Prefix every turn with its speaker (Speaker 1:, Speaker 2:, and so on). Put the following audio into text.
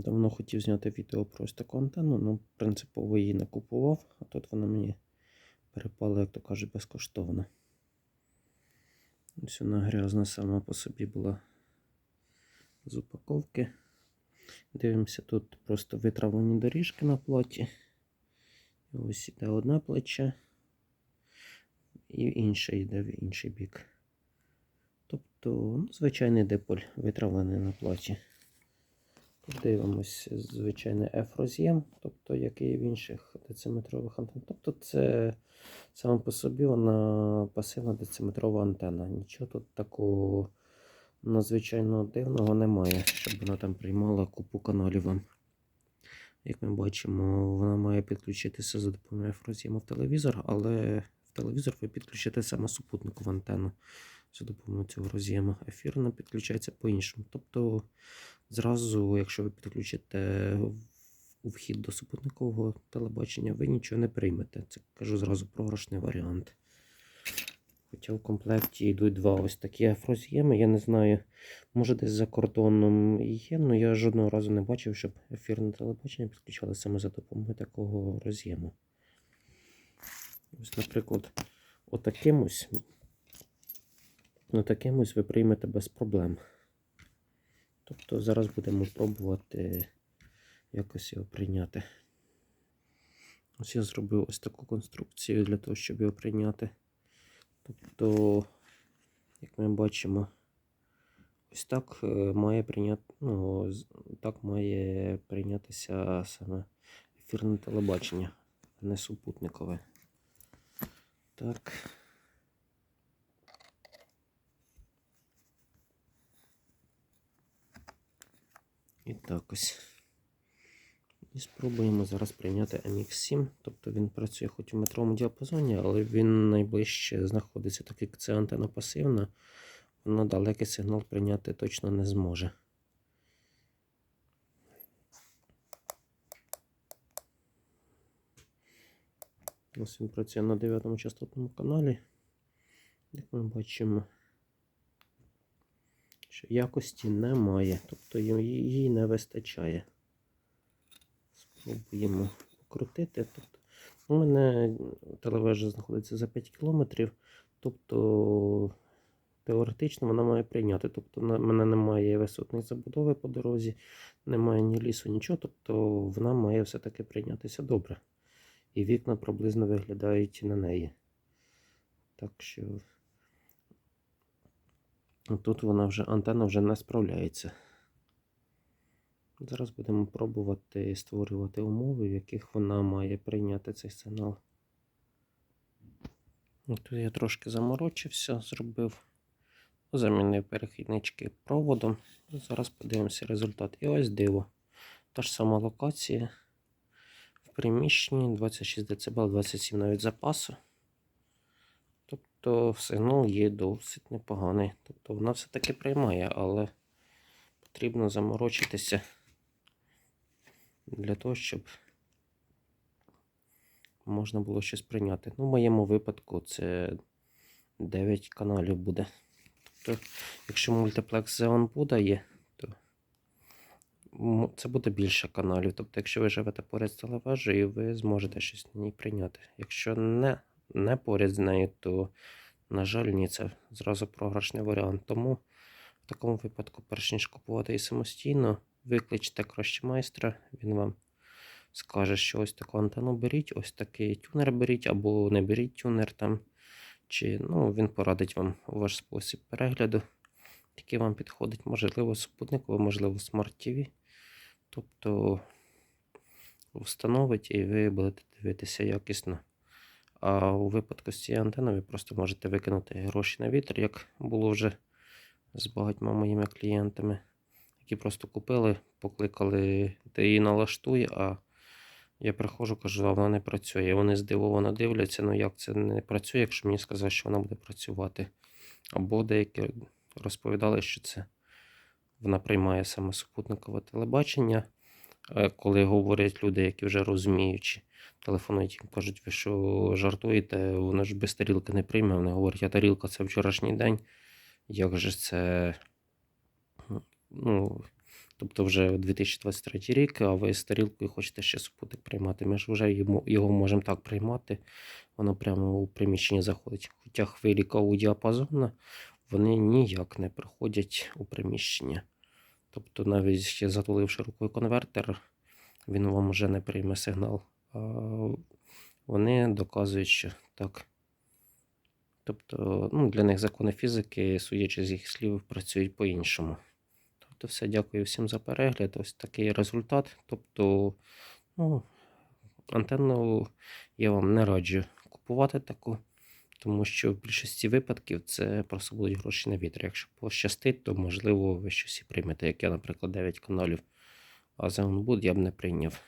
Speaker 1: Давно хотів зняти відео про ось таку антенну, ну, принципово її не купував, а тут вона мені перепала, як то кажуть, безкоштовно. Ось вона грязна сама по собі була з упаковки. Дивимося, тут просто витравлені доріжки на платі. І Ось іде одне плече, і інше йде в інший бік. Тобто, ну, звичайний диполь витравлений на платі. Дивимось звичайний F-роз'єм, тобто який в інших дециметрових антенн. Тобто це саме по собі вона пасивна дециметрова антенна. Нічого тут такого надзвичайно дивного немає, щоб вона там приймала купу каналів. Як ми бачимо, вона має підключитися за допомогою F-роз'єму в телевізор, але в телевізор ви підключите саме супутникову антенну за допомогою цього роз'єму. Ефірна підключається по-іншому. Тобто зразу, якщо ви підключите у вхід до супутникового телебачення, ви нічого не приймете. Це кажу зразу програшний варіант. Хоча в комплекті йдуть два ось такі ефроз'єми. Я не знаю, може десь за кордоном є, але я жодного разу не бачив, щоб ефірне телебачення підключали саме за допомогою такого роз'єму. Ось, наприклад, отаким ось, отаким ось ви приймете без проблем. Тобто зараз будемо пробувати якось його прийняти. Ось я зробив ось таку конструкцію для того, щоб його прийняти. Тобто, як ми бачимо, ось так е, має прийняти, ну, так має прийнятися саме ефірне телебачення, а не супутникове. Так. І так ось. І спробуємо зараз прийняти MX7. Тобто він працює хоч у метровому діапазоні, але він найближче знаходиться, так як це антенна пасивна, вона далекий сигнал прийняти точно не зможе. Ось він працює на 9 частотному каналі. Як ми бачимо, що якості немає, тобто її не вистачає. Спробуємо покрутити. Тобто, у мене телевежа знаходиться за 5 кілометрів, тобто теоретично вона має прийняти. Тобто, на мене немає висотної забудови по дорозі, немає ні лісу, нічого. Тобто вона має все-таки прийнятися добре. І вікна приблизно виглядають на неї. Так що тут вона вже антенна вже не справляється. Зараз будемо пробувати створювати умови, в яких вона має прийняти цей сигнал. Тут я трошки заморочився, зробив, замінив перехіднички проводом. Зараз подивимося результат. І ось диво. Та ж сама локація в приміщенні 26 дБ, 27 навіть запасу. Тобто сигнал є досить непоганий. Тобто вона все-таки приймає, але потрібно заморочитися для того, щоб можна було щось прийняти. Ну, в моєму випадку це 9 каналів буде. Тобто, якщо мультиплекс Xeon буде є, то це буде більше каналів. Тобто, якщо ви живете поряд з телевежею, ви зможете щось на ній прийняти. Якщо не, не поряд з нею, то, на жаль, ні, це зразу програшний варіант. Тому в такому випадку, перш ніж купувати і самостійно, викличте краще майстра, він вам скаже, що ось таку антенну беріть, ось такий тюнер беріть, або не беріть тюнер там. Чи ну, він порадить вам ваш спосіб перегляду, який вам підходить, можливо, супутниково, можливо, смарт TV. Тобто встановить і ви будете дивитися якісно. А у випадку з цією антеною ви просто можете викинути гроші на вітер, як було вже з багатьма моїми клієнтами, які просто купили, покликали, ти її налаштуй, а я приходжу, кажу, а вона не працює. Вони здивовано дивляться, ну як це не працює, якщо мені сказали, що вона буде працювати. Або деякі розповідали, що це вона приймає саме супутникове телебачення. Е, Коли говорять люди, які вже розуміючи, телефонують і кажуть, ви що жартуєте, воно ж без тарілки не прийме. Вони говорять, а тарілка це вчорашній день. Як же це ну, Тобто вже 2023 рік, а ви з тарілкою хочете ще супутник приймати. Ми ж вже його можемо так приймати. Воно прямо у приміщенні заходить. Хоча хвилі каву діапазону, вони ніяк не проходять у приміщення. Тобто, навіть ще затуливши рукою конвертер, він вам вже не прийме сигнал. А вони доказують, що так. Тобто, ну, для них закони фізики, судячи з їх слів, працюють по-іншому. Тобто, все, дякую всім за перегляд. Ось такий результат. Тобто, ну, антенну я вам не раджу купувати таку, тому що в більшості випадків це просто будуть гроші на вітер. Якщо пощастить, то можливо ви щось і приймете, як я, наприклад, 9 каналів. А за я б не прийняв.